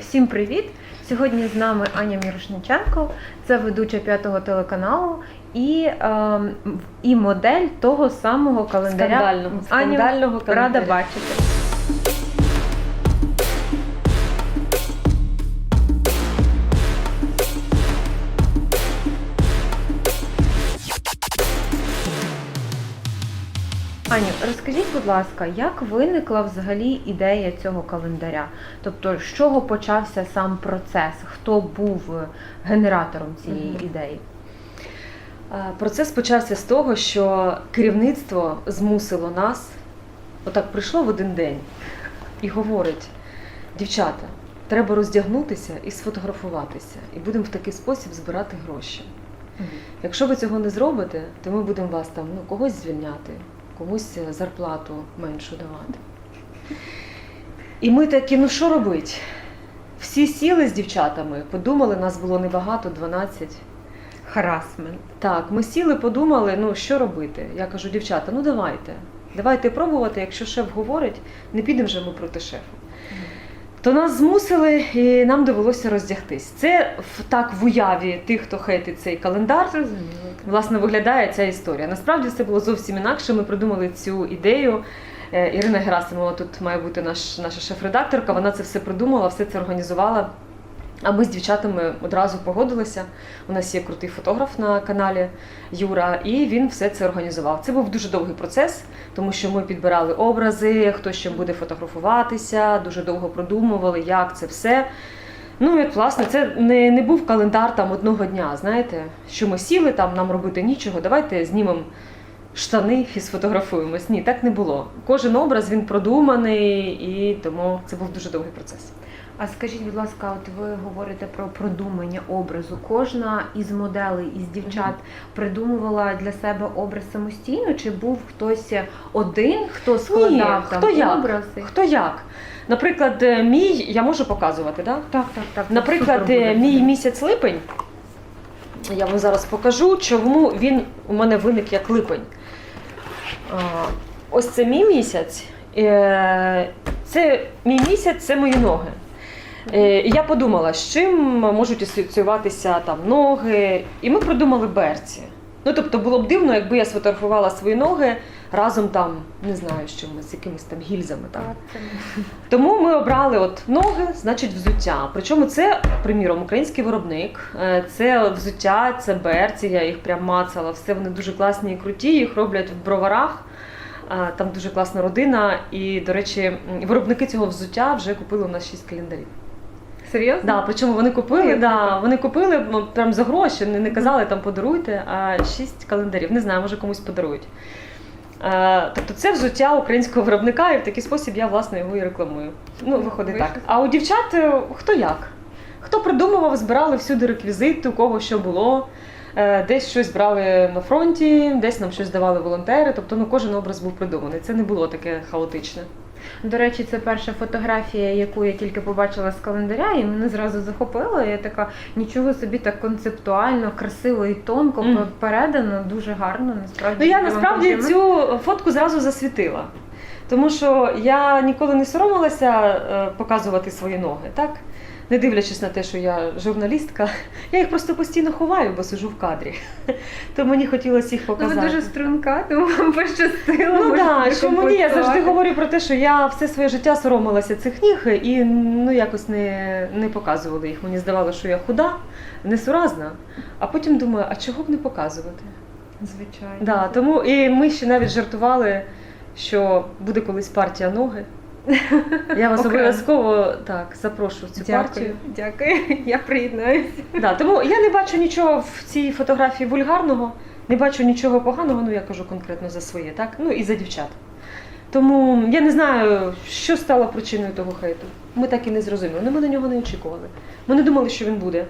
Всім привіт! Сьогодні з нами Аня Мірошниченко, це ведуча п'ятого телеканалу і, е, і модель того самого календаря. Скандального, Аню скандального рада календаря. бачити. Розкажіть, будь ласка, як виникла взагалі ідея цього календаря? Тобто, з чого почався сам процес? Хто був генератором цієї Мгм. ідеї? Е, Процес почався з того, що керівництво змусило нас, отак прийшло в один день і говорить: дівчата, треба роздягнутися і сфотографуватися, і будемо в такий спосіб збирати гроші. Якщо ви цього не зробите, то ми будемо вас там ну, когось звільняти, комусь е, зарплату меншу давати. І ми такі, ну що робити? Всі сіли з дівчатами, подумали, нас було небагато, 12. Харасмент. Так, ми сіли, подумали, ну що робити. Я кажу, дівчата, ну давайте. Давайте пробувати, якщо шеф говорить, не підемо вже ми проти шефа. То нас змусили і нам довелося роздягтись. Це в- так в уяві тих, хто хейтить цей календар. Власне, виглядає ця історія. Насправді все було зовсім інакше. Ми придумали цю ідею. Е, Ірина Герасимова тут має бути наш, наша шеф-редакторка. Вона це все придумала, все це організувала. А ми з дівчатами одразу погодилися. У нас є крутий фотограф на каналі Юра, і він все це організував. Це був дуже довгий процес, тому що ми підбирали образи, хто чим буде фотографуватися, дуже довго продумували, як це все. Ну і власне, це не, не був календар там одного дня. Знаєте, що ми сіли там, нам робити нічого. Давайте знімемо штани і сфотографуємось. Ні, так не було. Кожен образ він продуманий, і тому це був дуже довгий процес. А скажіть, будь ласка, от ви говорите про продумання образу. Кожна із моделей, із дівчат придумувала для себе образ самостійно, чи був хтось один, хто складав там хто як? образи? Хто як? Наприклад, е, мій, я можу показувати, так? Так, так, так. Наприклад, супер буде. е, мій місяць липень, я вам зараз покажу, чому він у мене виник як липень. А, Ось це мій місяць. е, Це мій місяць, це мої ноги. Е, і Я подумала, з чим можуть асоціюватися там ноги, і ми придумали берці. Ну тобто було б дивно, якби я сфотографувала свої ноги разом там, не знаю, з чимось, з якимись там гільзами. Там. Так, Тому ми обрали от ноги, значить взуття. Причому це, приміром, український виробник. Е, Це взуття, це берці, я їх прям мацала. Все вони дуже класні і круті, їх роблять в броварах. Там дуже класна родина. І, до речі, виробники цього взуття вже купили у нас 6 календарів. Серйозно? Да, причому вони купили, да, вони купили ну, прям за гроші, не, не казали там подаруйте, а 6 календарів. Не знаю, може комусь подарують. Е, тобто це взуття українського виробника, і в такий спосіб я власне його і рекламую. Ну, виходить так. А у дівчат е, хто як? Хто придумував, збирали всюди реквізити, у кого що було. Е, Десь щось брали на фронті, десь нам щось давали волонтери. Тобто ну, кожен образ був придуманий. Це не було таке хаотичне. До речі, це перша фотографія, яку я тільки побачила з календаря, і мене зразу захопило. Я така нічого собі так концептуально, красиво і тонко mm. передано, дуже гарно. Насправді Ну я насправді цю фотку зразу засвітила. Тому що я ніколи не соромилася е, показувати свої ноги, так? Не дивлячись на те, що я журналістка, я їх просто постійно ховаю, бо сижу в кадрі. То мені хотілося їх Ну, показати. ви дуже струнка, тому вам пощастило. Ну так, що мені я завжди говорю про те, що я все своє життя соромилася цих ніг і ну якось не, не показувала їх. Мені здавалося, що я худа, несуразна. А потім думаю, а чого б не показувати? Звичайно. Да, тому і ми ще навіть жартували, що буде колись партія ноги. Я вас Окремо. обов'язково так запрошу в цю Дякую, партію. дякую. Я приєднаюся. Да, тому я не бачу нічого в цій фотографії вульгарного, не бачу нічого поганого, ну я кажу конкретно за своє, так? Ну і за дівчат. Тому я не знаю, що стало причиною того хейту. Ми так і не зрозуміли. Ну, ми на нього не очікували. Ми не думали, що він буде.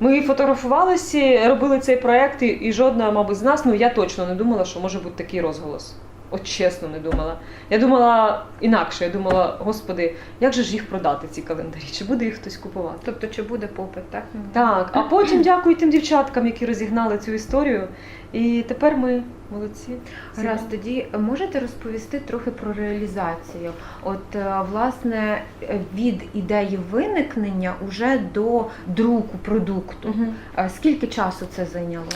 Ми фотографувалися, робили цей проект, і жодна, мабуть, з нас, ну я точно не думала, що може бути такий розголос. От чесно не думала. Я думала інакше. Я думала, господи, як же ж їх продати, ці календарі? Чи буде їх хтось купувати? Тобто, чи буде попит, так? Так, а потім дякую тим дівчаткам, які розігнали цю історію. І тепер ми молодці. Раз тоді можете розповісти трохи про реалізацію. От е, власне е, від ідеї виникнення уже до друку продукту. Е, Скільки часу це зайняло?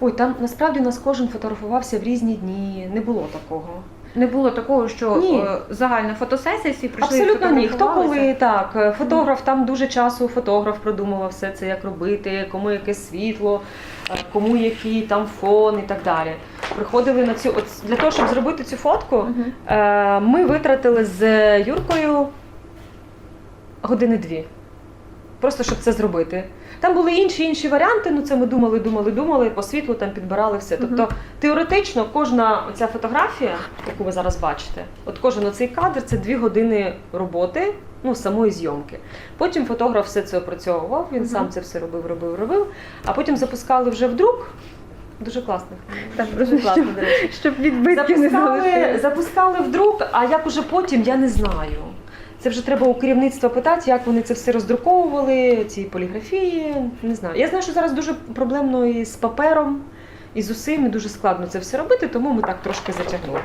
Ой, там насправді нас кожен фотографувався в різні дні. Не було такого. Не було такого, що Ні. е, загальна фотосесія всі прийшли. Абсолютно ні. Хто коли так. е, Фотограф там дуже часу фотограф продумував все це, як робити, кому яке світло, е, кому який там фон і так далі. Приходили на цю от для того, щоб зробити цю фотку. Е, Ми витратили з Юркою години дві. Просто щоб це зробити. Там були інші інші варіанти, ну це ми думали, думали, думали, по світлу там підбирали все. Тобто теоретично кожна ця фотографія, яку ви зараз бачите, от кожен оцей кадр це дві години роботи, ну самої зйомки. Потім фотограф все це опрацьовував, він сам це все робив, робив, робив. А потім запускали вже в друк. Дуже класно. Так, Дуже класно, щоб- до речі. Щоб відбитків не Запускали, залишилось. запускали в друк, а як уже потім, я не знаю. Це вже треба у керівництва питати, як вони це все роздруковували, ці поліграфії. Не знаю. Я знаю, що зараз дуже проблемно і з папером, і з усім, і дуже складно це все робити, тому ми так трошки затягнули.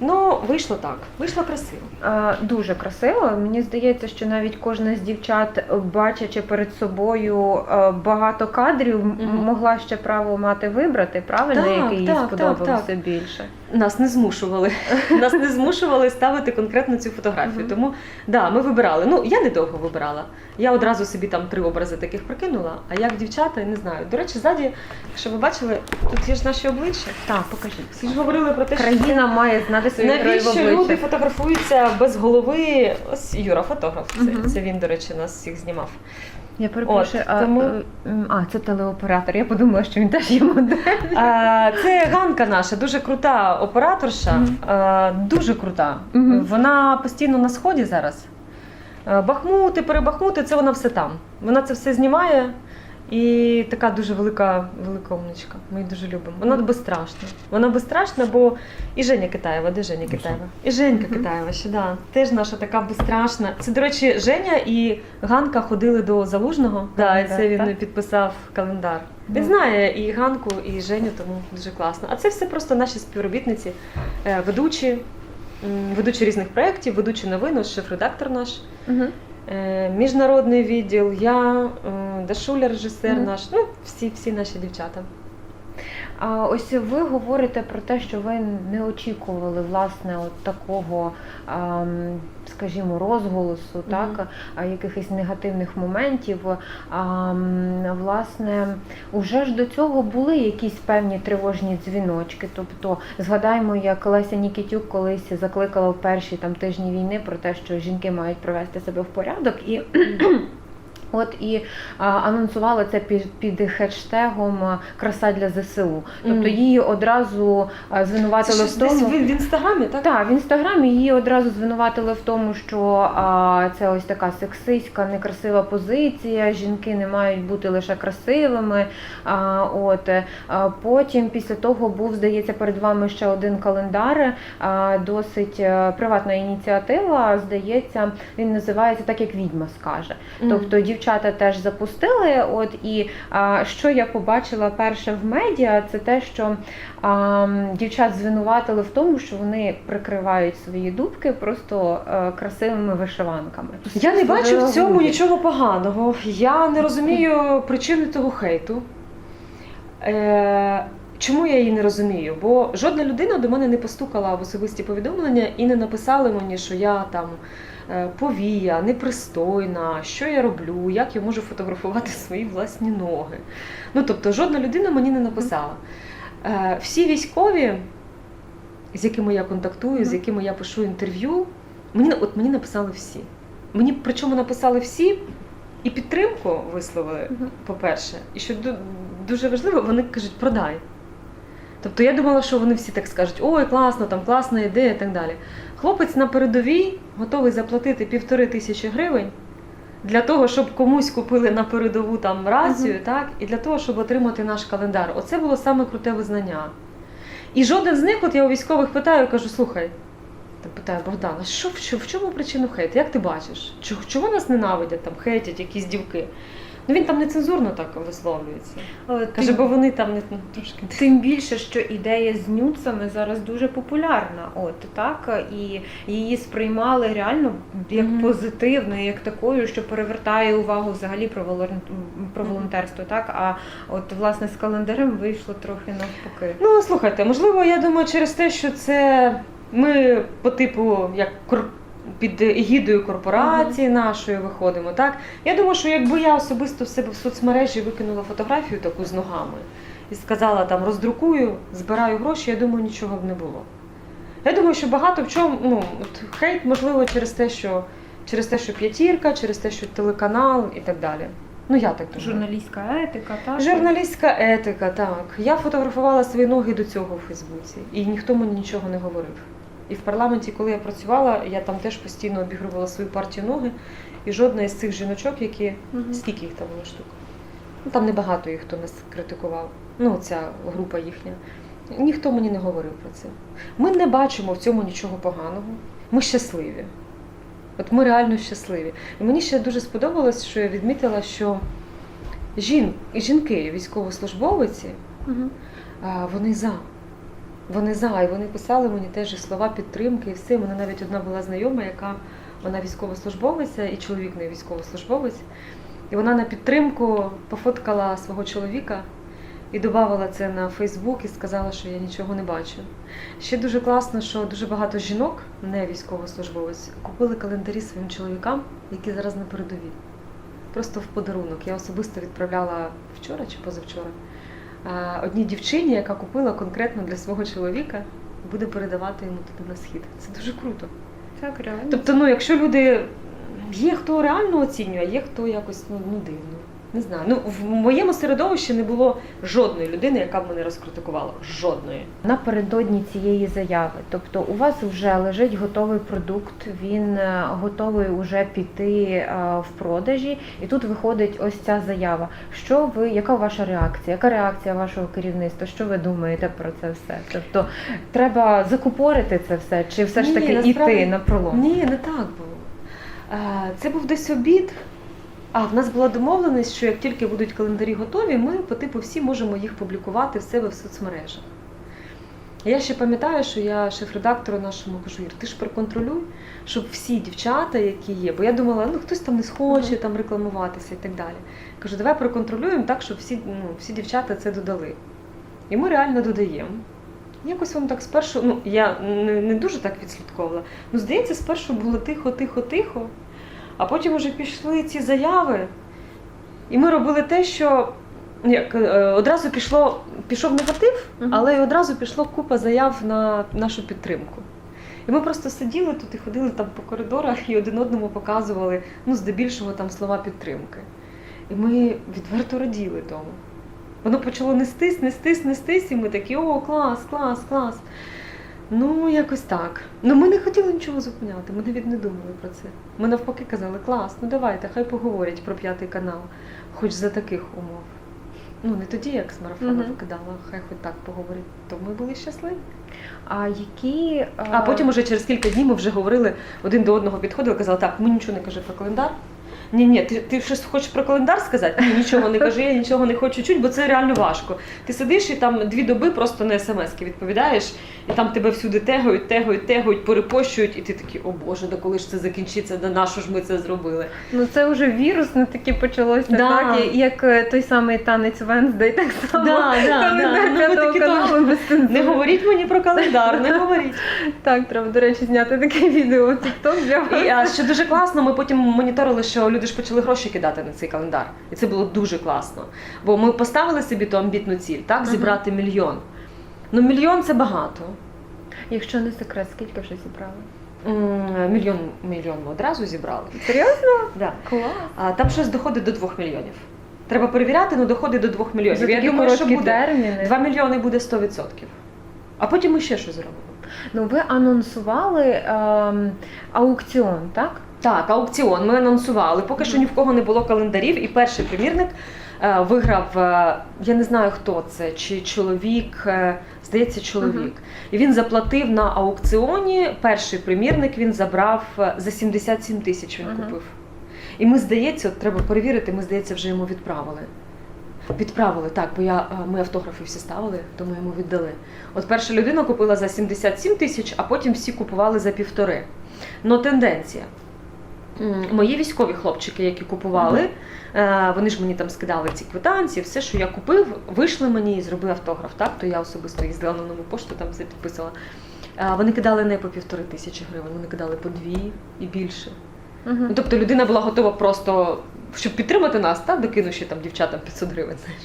Ну, вийшло так, вийшло красиво. Е, Дуже красиво. Мені здається, що навіть кожна з дівчат, бачачи перед собою е, багато кадрів, Мгм. могла ще право мати вибрати, правильно, Так, який їй так, сподобався так. більше. Нас не змушували. Нас не змушували ставити конкретно цю фотографію. Тому да, ми вибирали. Ну я недовго вибирала. Я одразу собі там три образи таких прикинула. А як дівчата, не знаю. До речі, ззаді, якщо ви бачили, тут є ж наші обличчя. Так, покажіть. Всі ж говорили про те, що Країна має знати свої герої в люди обличчя. фотографуються без голови. Ось Юра, фотограф. Це, Мгм. це він, до речі, нас всіх знімав. Я перепрошую, От, а, тому- е, м, а це телеоператор. Я подумала, що він теж є модель. А, це Ганка наша, дуже крута операторша, Мгм. а, дуже крута. Мгм. Вона постійно на сході зараз. Е, Бахмути, перебахмути, це вона все там. Вона це все знімає. І така дуже велика, велика умничка. Ми її дуже любимо. Вона безстрашна. Вона безстрашна, бо і Женя Китаєва, де Женя Китаєва? І Женька. Китаєва ще, да. Теж наша така безстрашна. Це, до речі, Женя і Ганка ходили до Залужного. Да, і це він підписав календар. Він знає і Ганку, і Женю, тому дуже класно. А це все просто наші співробітниці, е, ведучі, ведучі різних проєктів, ведучі новин, шеф-редактор наш, міжнародний відділ, я, е, Дашуля, режисер наш, ну, всі, всі наші дівчата. Ось ви говорите про те, що ви не очікували власне от такого, скажімо, розголосу, так, якихось негативних моментів. Власне, уже ж до цього були якісь певні тривожні дзвіночки. Тобто, згадаємо, як Леся Нікітюк колись закликала в перші там тижні війни про те, що жінки мають привести себе в порядок і. От і а, анонсувала це під, під хештегом Краса для ЗСУ. Тобто її одразу Це звинуватили в десь тому. в, в інстаграмі, так? Так, в інстаграмі її одразу звинуватили в тому, що а, це ось така сексистська, некрасива позиція. Жінки не мають бути лише красивими. А, от е, а, потім, після того, був здається перед вами ще один календар, а, досить е, приватна ініціатива. Здається, він називається так, як відьма скаже. Тобто дівчата теж запустили. От і а, що я побачила перше в медіа, це те, що а, дівчат звинуватили в тому, що вони прикривають свої дубки просто е, красивими вишиванками. Я не бачу в цьому нічого поганого. Я не розумію причини того хейту. Е, чому я її не розумію? Бо жодна людина до мене не постукала в особисті повідомлення і не написала мені, що я там повія, непристойна, що я роблю, як я можу фотографувати свої власні ноги. Ну тобто, жодна людина мені не написала. Е, всі військові, з якими я контактую, з якими я пишу інтерв'ю, мені, от мені написали всі. Мені причому написали всі і підтримку висловили, по-перше. І що дуже важливо, вони кажуть, продай. Тобто я думала, що вони всі так скажуть: ой, класно, там класна ідея і так далі. Хлопець на передовій готовий заплатити півтори тисячі гривень для того, щоб комусь купили на передову там рацію, Мгм. так, і для того, щоб отримати наш календар. Оце було саме круте визнання. І жоден з них, от я у військових питаю, кажу, слухай. Та питаю Богдана, а що в чому, в чому причину хейту? Як ти бачиш? Чого, чого нас ненавидять, там хейтять якісь дівки? Ну він там нецензурно так висловлюється. Але Каже, тим, бо вони там не ну, трошки. тим більше, що ідея з нюцами зараз дуже популярна. От так і її сприймали реально як Мгм. позитивну, як такою, що перевертає увагу взагалі про волон- про волонтерство. Так а от власне з календарем вийшло трохи навпаки. Ну слухайте, можливо, я думаю, через те, що це ми по типу як. Під егідою корпорації нашої виходимо. Так я думаю, що якби я особисто в себе в соцмережі викинула фотографію таку з ногами і сказала там роздрукую, збираю гроші, я думаю, нічого б не було. Я думаю, що багато в чому ну от хейт можливо через те, що через те, що п'ятірка, через те, що телеканал і так далі. Ну я так думаю. Журналістська етика, так Журналістська етика, так. Я фотографувала свої ноги до цього в Фейсбуці, і ніхто мені нічого не говорив. І в парламенті, коли я працювала, я там теж постійно обігрувала свою партію ноги, і жодна із цих жіночок, які Мгм. скільки їх там було штук? Ну там небагато їх хто нас критикував. Ну, ця група їхня. Ніхто мені не говорив про це. Ми не бачимо в цьому нічого поганого. Ми щасливі. От ми реально щасливі. І мені ще дуже сподобалось, що я відмітила, що жін, жінки, військовослужбовиці, а, вони за. Вони за, і вони писали мені теж слова підтримки, і все. У мене навіть одна була знайома, яка вона військовослужбовиця, і чоловік не військовослужбовець. І вона на підтримку пофоткала свого чоловіка і додавала це на Фейсбук і сказала, що я нічого не бачу. Ще дуже класно, що дуже багато жінок, не військовослужбовець, купили календарі своїм чоловікам, які зараз на передовій. Просто в подарунок. Я особисто відправляла вчора чи позавчора одній дівчині, яка купила конкретно для свого чоловіка, буде передавати йому туди на схід. Це дуже круто. Так, реально. Тобто, ну, якщо люди. Є хто реально оцінює, а є хто якось ну, ну дивно. Не знаю. Ну, в моєму середовищі не було жодної людини, яка б мене розкритикувала. Жодної. Напередодні цієї заяви, тобто у вас вже лежить готовий продукт, він е, готовий уже піти е, в продажі, і тут виходить ось ця заява. Що ви, яка ваша реакція? Яка реакція вашого керівництва? Що ви думаєте про це все? Тобто треба закупорити це все, чи все ж таки іти на пролом? Ні, не так було. Е, Це був десь обід. А в нас була домовленість, що як тільки будуть календарі готові, ми по типу всі можемо їх публікувати в себе в соцмережах. Я ще пам'ятаю, що я шеф-редактору нашому кажу, Ір, ти ж проконтролюй, щоб всі дівчата, які є, бо я думала, ну хтось там не схоче там рекламуватися і так далі. Кажу, давай проконтролюємо так, щоб всі, ну, всі дівчата це додали. І ми реально додаємо. Якось воно так спершу, ну я не, не дуже так відслідковувала. Ну, здається, спершу було тихо, тихо, тихо, а потім вже пішли ці заяви. І ми робили те, що як, е, одразу пішло, пішов негатив, але й одразу пішло купа заяв на нашу підтримку. І ми просто сиділи тут і ходили там по коридорах і один одному показували, ну, здебільшого там слова підтримки. І ми відверто раділи тому. Воно почало нестись, нестись, нестись, і ми такі, о, клас, клас, клас. Ну, якось так. Ну, ми не хотіли нічого зупиняти, ми навіть не думали про це. Ми навпаки казали, клас, ну давайте, хай поговорять про п'ятий канал, хоч за таких умов. Ну, не тоді, як з марафону Мгм. викидала, хай хоч так поговорять, то ми були щасливі. А які е, А потім уже через кілька днів ми вже говорили один до одного підходили, казали, так, ми нічого не кажи про календар. Ні, ні, ти, ти щось хочеш про календар сказати? Ні, нічого не кажи, я нічого не хочу чути, бо це реально важко. Ти сидиш і там дві доби просто на смс-ки відповідаєш, і там тебе всюди тегають, тегають, тегають, перепощують, і ти такий, о Боже, да коли ж це закінчиться, да на що ж ми це зробили? Ну це вже вірусне таке почалося, Да. так? Як е, той самий танець Венздей, так само. Да, да, да. Ну. Не говоріть мені про календар, не говоріть. Так, треба, до речі, зняти таке відео в TikTok для вас. І а, що дуже класно, ми потім моніторили, що люди ж почали гроші кидати на цей календар. І це було дуже класно. Бо ми поставили собі ту амбітну ціль, так, зібрати мільйон. Ну, мільйон це багато. Якщо не секрет, скільки вже зібрали? М, Мільйон, мільйон ми одразу зібрали. Серйозно? Да. Клас. А там щось доходить до 2 мільйонів. Треба перевіряти, але доходить до 2 мільйонів. За Я такі думаю, що короткі буде терміни. 2 мільйони буде 100%. А потім ми ще щось зробимо. Ну ви анонсували ем, аукціон, так? Так, аукціон ми анонсували. Поки що ні в кого не було календарів, і перший примірник е, виграв. е, я не знаю хто це, чи чоловік, е, здається, чоловік. Мгм. І він заплатив на аукціоні. Перший примірник він забрав е, за 77 тисяч. Він Мгм. купив. І ми, здається, от треба перевірити, ми, здається, вже йому відправили. Відправили, так, бо я, е, ми автографи всі ставили, тому йому віддали. От перша людина купила за 77 тисяч, а потім всі купували за півтори. Ну, тенденція. Мої військові хлопчики, які купували, е, вони ж мені там скидали ці квитанції, все, що я купив, вийшли мені і зробив автограф. Так, то я особисто їздила на нову пошту, там все підписала. Е, Вони кидали не по півтори тисячі гривень, вони кидали по дві і більше. Ну, тобто людина була готова просто, щоб підтримати нас, та докинувши там дівчатам 500 гривень. Знаєш.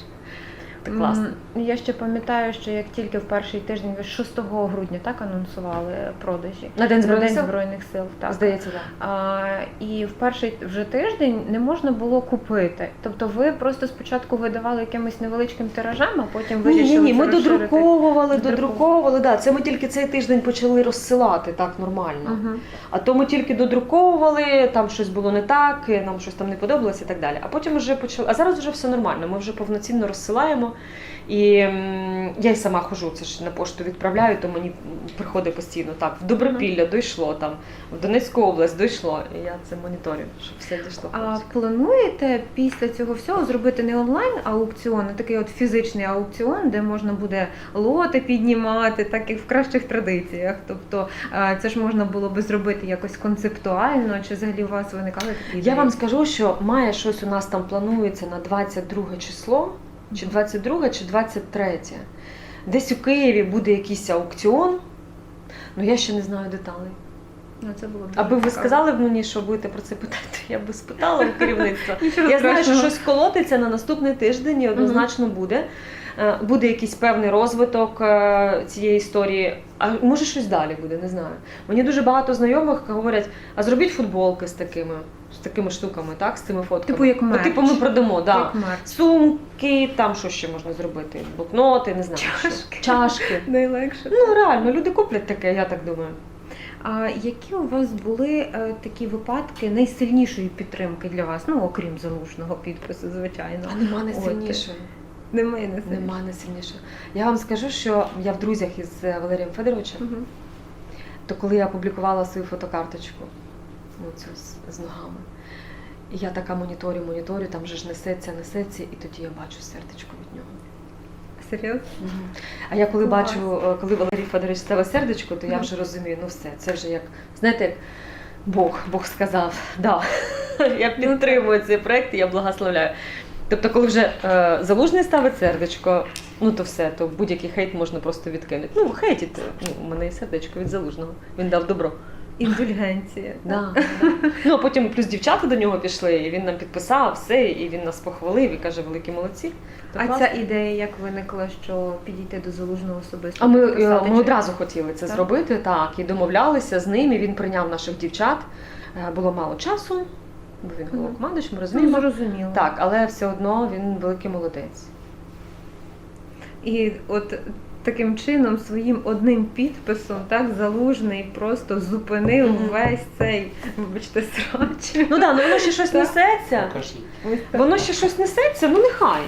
Так класно. Я ще пам'ятаю, що як тільки в перший тиждень, ви 6 грудня так анонсували продажі. На День Збройних День Сил? Збройних сил. Так. Здається, так. А, і в перший вже тиждень не можна було купити. Тобто ви просто спочатку видавали якимось невеличким тиражем, а потім Ні, вирішили ні, ні, ми додруковували, Додруковували. Да. Це ми тільки цей тиждень почали розсилати так нормально. Мгм. А то ми тільки додруковували, там щось було не так, нам щось там не подобалося і так далі. А потім вже почали. А зараз вже все нормально. Ми вже повноцінно розсилаємо. І я й сама хожу, це ж на пошту відправляю, то мені приходить постійно так. В Добропілля дійшло там, в Донецьку область дійшло. І я це моніторю, щоб все дійшло. А плануєте після цього всього зробити не онлайн аукціон, а такий от фізичний аукціон, де можна буде лоти піднімати, так як в кращих традиціях. Тобто це ж можна було би зробити якось концептуально, чи взагалі у вас виникали такі ідеї? Я вам скажу, що має щось у нас там планується на 22 число, чи 22, чи 23. Десь у Києві буде якийсь аукціон. Ну я ще не знаю деталей. Ну, це було б Аби ви цікаво. сказали б мені, що будете про це питати, я би спитала у керівництва. Нічого Я знаю, що страшного. щось колотиться на наступний тиждень і однозначно буде. Е, Буде якийсь певний розвиток е, цієї історії, а може щось далі буде, не знаю. Мені дуже багато знайомих говорять: а зробіть футболки з такими, такими штуками, так, з цими фотками. Типу як мерч. типу ми продамо, да. Як мерч. Сумки, там що ще можна зробити? Блокноти, не знаю. що. Чашки. Чашки. Найлегше. Ну реально, люди куплять таке, я так думаю. А які у вас були е, такі випадки найсильнішої підтримки для вас? Ну, окрім залужного підпису, звичайно. А нема сильнішої. Немає не Нема не сильнішої. Я вам скажу, що я в друзях із е, Валерієм Федоровичем, Мгм. то коли я опублікувала свою фотокарточку, ну цю з, з ногами, і я така моніторю, моніторю, там же ж несеться, несеться, і тоді я бачу сердечко від нього. Серйозно? А я коли бачу, е, коли Валерій Федорович ставить сердечко, то я вже розумію, ну все, це вже як, знаєте, як Бог, Бог сказав, да, я підтримую цей проект і я благословляю. Тобто, коли вже е, залужний ставить сердечко, ну то все, то будь-який хейт можна просто відкинути. Ну, хейтіть, ну, у мене є сердечко від залужного. Він дав добро. Індульгенція. Да, да. Ну а потім плюс дівчата до нього пішли, і він нам підписав все, і він нас похвалив і каже, великі молодці. То А класно. ця ідея як виникла, що підійти до залужного особисто? А ми, е, підписати, ми чи- одразу хотіли це Так. зробити, так, і домовлялися з ним, і він прийняв наших дівчат. Е, Було мало часу, бо він Мгм. головкомандуючим, ми Ну, розуміємо. зрозуміло. Так, але все одно він великий молодець. І от таким чином, своїм одним підписом, так, залужний просто зупинив весь цей, вибачте, срач. Ну так, ну воно ще щось Так. несеться. Воно ще щось несеться, ну нехай.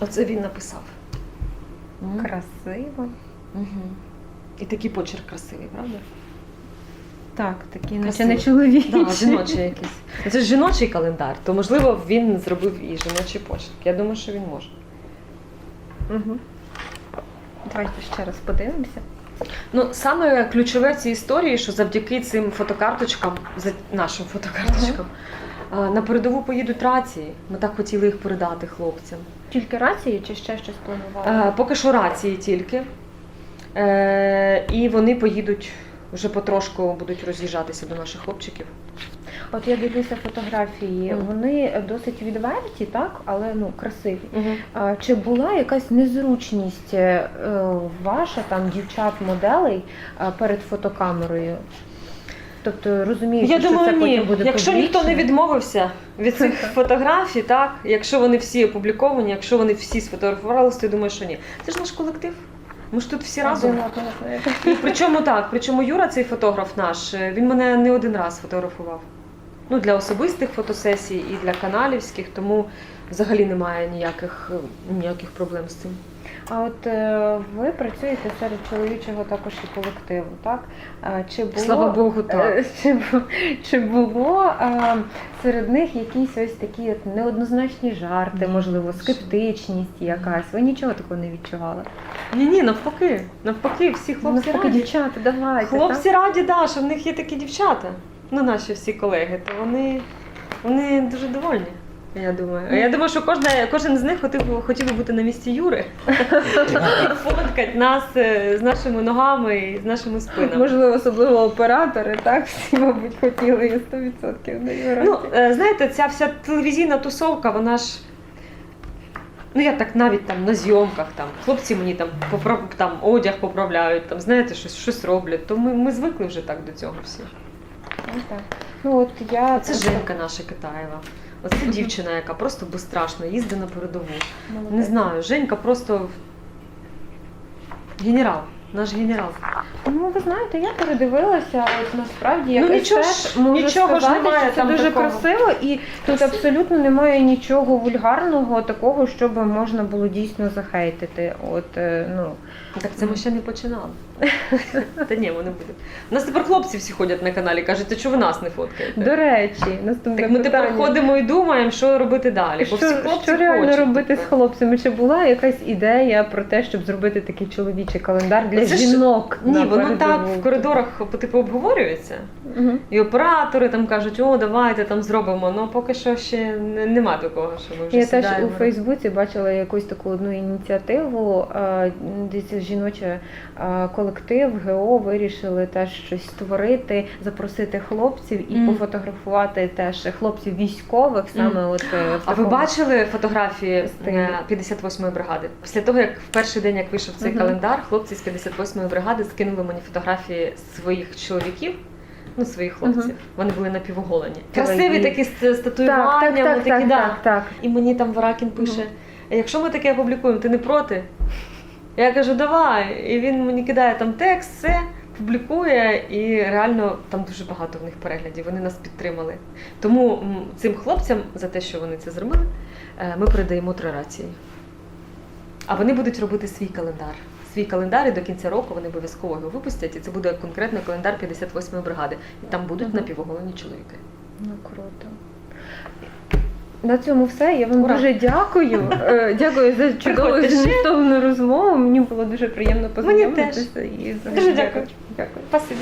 Оце він написав. Красиво. Мгм. І такий почерк красивий, правда? Так, такі наче не чоловічі. Так, жіночий якийсь. Це ж жіночий календар, то можливо він зробив і жіночий почерк. Я думаю, що він може. Угу. Давайте ще раз подивимося. Ну, саме ключове в цій історії, що завдяки цим фотокарточкам, нашим фотокарточкам, а, на передову поїдуть рації. Ми так хотіли їх передати хлопцям. Тільки рації чи ще щось планували? Е, Поки що рації тільки. Е, І вони поїдуть вже потрошку будуть роз'їжджатися до наших хлопчиків. От я дивлюся фотографії, Мгм. вони досить відверті, так, але ну красиві. А, Чи була якась незручність е, ваша там дівчат-моделей е, перед фотокамерою? Тобто розумієте, Я що думаю, це ні. потім буде Якщо ніхто не відмовився від цих фотографій, так якщо вони всі опубліковані, якщо вони всі сфотографувалися, то я думаю, що ні. Це ж наш колектив. Ми ж тут всі разом. І причому так, причому Юра, цей фотограф наш, е, він мене не один раз фотографував. Ну, для особистих фотосесій і для каналівських, тому взагалі немає ніяких, е, ніяких проблем з цим. А от е, ви працюєте серед чоловічого також і колективу, так? Чи було, Слава Богу, так. е, Чи, чи було е, серед них якісь ось такі от неоднозначні жарти, Ні, можливо, скептичність якась? Ви нічого такого не відчували? Ні, ні, навпаки. Навпаки, всі хлопці Навпаки, раді. дівчата, давайте. Хлопці раді, да, що в них є такі дівчата. Ну, наші всі колеги, то вони, вони дуже довольні. Я думаю. А я думаю, що кожна, кожен з них хотів, хотів би бути на місці Юри фоткати нас е, з нашими ногами і з нашими спинами. Можливо, особливо оператори, так? Всі, мабуть, хотіли і 100% на Європі. Ну, е, знаєте, ця вся телевізійна тусовка, вона ж. Ну, я так навіть там на зйомках, там хлопці мені там поправ, там одяг поправляють, там знаєте, щось, щось роблять. То ми, ми звикли вже так до цього всі. Ну, так. Ну, от я Це Женька наша Китаєва. Оце дівчина, яка просто безстрашно їздить на передову. Не знаю, Женька просто генерал, наш генерал. Ну, ви знаєте, я передивилася, от насправді як Ну, нічого ж- естет можу нічого ж немає що це там дуже такого. красиво, і тут абсолютно немає нічого вульгарного, такого, щоб можна було дійсно захейтити. От, е, ну, Так це ми ще не починали. Та ні, ми не будемо. У нас тепер хлопці всі ходять на каналі, кажуть, а чого ви нас не фоткаєте? до речі, наступне Так ми питання. тепер ходимо і думаємо, що робити далі. Бо всі Що, хлопці що реально хочуть робити з хлопцями? Чи була якась ідея про те, щоб зробити такий чоловічий календар для Це ж- жінок? Ні, воно так в коридорах типу обговорюється. Мгм. І оператори там кажуть, о, давайте там зробимо. Ну поки що ще не- нема такого, що ми вже Я теж сідаємо. у Фейсбуці бачила якусь таку одну ініціативу, е, десь жіноче е, колектив ГО вирішили теж щось створити, запросити хлопців і Мгм. пофотографувати теж хлопців військових саме от е, в А ви бачили фотографії стилі. е, 58-ї бригади? Після того, як в перший день, як вийшов цей Мгм. календар, хлопці з 58-ї бригади скинули мені фотографії своїх чоловіків. Ну, своїх хлопців. Мгм. Вони були напівоголені. Красиві. Красиві такі з, так, так, так, такі, так, да. так, так. І мені там Варакін пише: якщо ми таке опублікуємо, ти не проти? Я кажу, давай. І він мені кидає там текст, все, публікує, і реально там дуже багато в них переглядів. Вони нас підтримали. Тому цим хлопцям за те, що вони це зробили, е, ми передаємо три рації. А вони будуть робити свій календар. Свій календар і до кінця року вони обов'язково його випустять, і це буде конкретно календар 58-ї бригади. І там будуть напівоголені чоловіки. Ну круто. На цьому все. Я вам Ура. дуже дякую. Е, Дякую за чудову Приходьте ще. змістовну розмову. Мені було дуже приємно познайомитися. І взагалі Дуже дякую. Дякую. Спасибі.